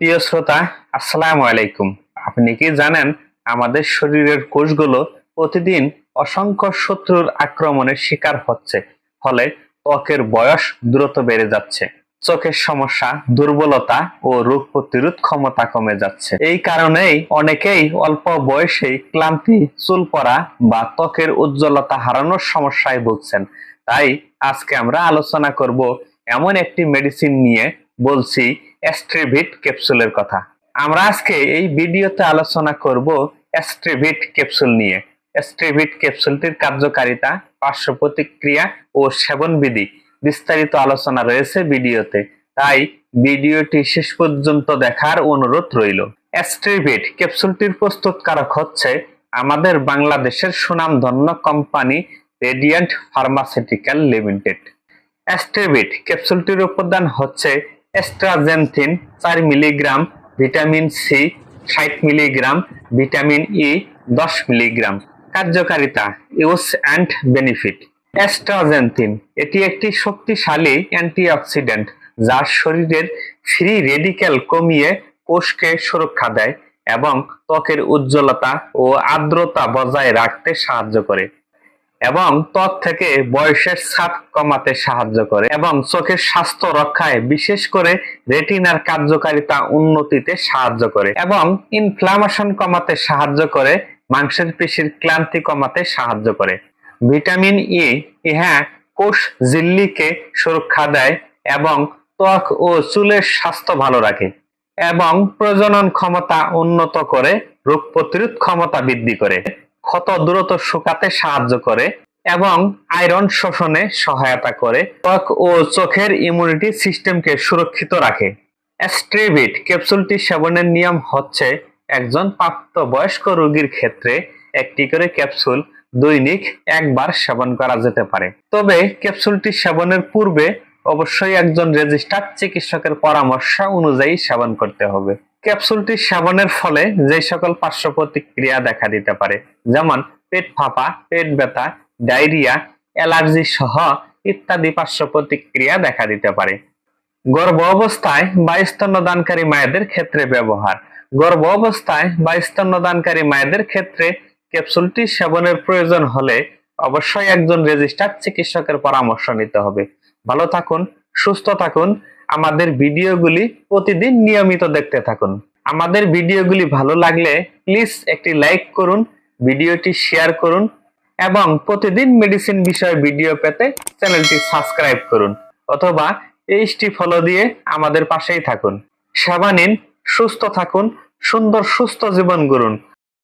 প্রিয় শ্রোতা, আসসালামু আলাইকুম। আপনি কি জানেন, আমাদের শরীরের কোষগুলো প্রতিদিন অসংখ্য শত্রুর আক্রমণের শিকার হচ্ছে, ফলে ত্বকের বয়স দ্রুত বেড়ে যাচ্ছে, চোখের সমস্যা, দুর্বলতা ও রোগ প্রতিরোধ ক্ষমতা কমে যাচ্ছে। এই কারণেই অনেকেই অল্প বয়সেই ক্লান্তি চুল পড়া বা ত্বকের উজ্জ্বলতা হারানোর সমস্যায় ভুগছেন। তাই আজকে আমরা আলোচনা করব এমন একটি মেডিসিন নিয়ে, বলছি অ্যাস্ট্রিভিট ক্যাপসুলের কথা। আমরা আজকে এই ভিডিওতে আলোচনা করব অ্যাস্ট্রিভিট ক্যাপসুল নিয়ে। অ্যাস্ট্রিভিট ক্যাপসুলটির কার্যকারিতা, পার্শ্ব প্রতিক্রিয়া ও সেবনবিধি বিস্তারিত আলোচনা রয়েছে ভিডিওতে। তাই ভিডিওটি শেষ পর্যন্ত দেখার অনুরোধ রইল। অ্যাস্ট্রিভিট ক্যাপসুলটির প্রস্তুতকারক হচ্ছে আমাদের বাংলাদেশের সুনামধন্য কোম্পানি রেডিয়েন্ট ফার্মাসিউটিক্যাল লিমিটেড। অ্যাস্ট্রিভিট ক্যাপসুলটির উপাদান হচ্ছে এস্ট্রাজেনথিন চার মিলিগ্রাম, ভিটামিন সি ষাট মিলিগ্রাম, ভিটামিন ই দশ মিলিগ্রাম। কার্যকারিতা, ইউজ অ্যান্ড বেনিফিট। অ্যাস্ট্রাজেনথিন এটি একটি শক্তিশালী অ্যান্টিঅক্সিডেন্ট যা শরীরের ফ্রি রেডিক্যাল কমিয়ে কোষকে সুরক্ষা দেয় এবং ত্বকের উজ্জ্বলতা ও আর্দ্রতা বজায় রাখতে সাহায্য করে। এবং ত্বক থেকে বয়সের ছাপ কমাতে সাহায্য করে এবং চোখের স্বাস্থ্য রক্ষায় বিশেষ করে রেটিনার কার্যকারিতা উন্নতিতে সাহায্য করে এবং ইনফ্লামেশন কমাতে সাহায্য করে, মাংসের পেশির ক্লান্তি কমাতে সাহায্য করে। ভিটামিন ই ইহা কোষ ঝিল্লিকে সুরক্ষা দেয় এবং ত্বক ও চুলের স্বাস্থ্য ভালো রাখে এবং প্রজনন ক্ষমতা উন্নত করে, রোগ প্রতিরোধ ক্ষমতা বৃদ্ধি করে। ক্ষত দ্রুত শুকাতে সাহায্য করে এবং আয়রন শোষণে সহায়তা করে। ত্বক ও চোখের ইমিউনিটি সিস্টেমকে সুরক্ষিত রাখে। অ্যাস্ট্রিভিট ক্যাপসুলটি সেবনের নিয়ম হচ্ছে একজন প্রাপ্তবয়স্ক রোগীর ক্ষেত্রে একটি করে ক্যাপসুল দৈনিক একবার সেবন করা যেতে পারে। তবে ক্যাপসুলটি সেবনের পূর্বে অবশ্যই একজন রেজিস্টার্ড চিকিৎসকের পরামর্শ অনুযায়ী সেবন করতে হবে। ক্যাপসুলটি সেবনের ফলে যে সকল পার্শ্ব প্রতিক্রিয়া দেখা দিতে পারে, যেমন পেট ফাঁপা, পেট ব্যথা, ডায়রিয়া, অ্যালার্জি সহ ইত্যাদি পার্শ্ব প্রতিক্রিয়া দেখা দিতে পারে। গর্ভ অবস্থায় বা স্তন্যদানকারী মায়েদের ক্ষেত্রে ব্যবহার। গর্ভ অবস্থায় বা স্তন্যদানকারী মায়েদের ক্ষেত্রে ক্যাপসুলটি সেবনের প্রয়োজন হলে অবশ্যই একজন রেজিস্টার্ড চিকিৎসকের পরামর্শ নিতে হবে। ভালো থাকুন, সুস্থ থাকুন আমাদের ভিডিওগুলি প্রতিদিন নিয়মিত দেখতে থাকুন। আমাদের ভিডিওগুলি ভালো লাগলে প্লিজ একটি লাইক করুন, ভিডিওটি শেয়ার করুন এবং প্রতিদিন মেডিসিন বিষয়ে ভিডিও পেতে চ্যানেলটি সাবস্ক্রাইব করুন অথবা এইচটি ফলো দিয়ে আমাদের পাশেই থাকুন। সেবা নিন, সুস্থ থাকুন, সুন্দর সুস্থ জীবন গড়ুন।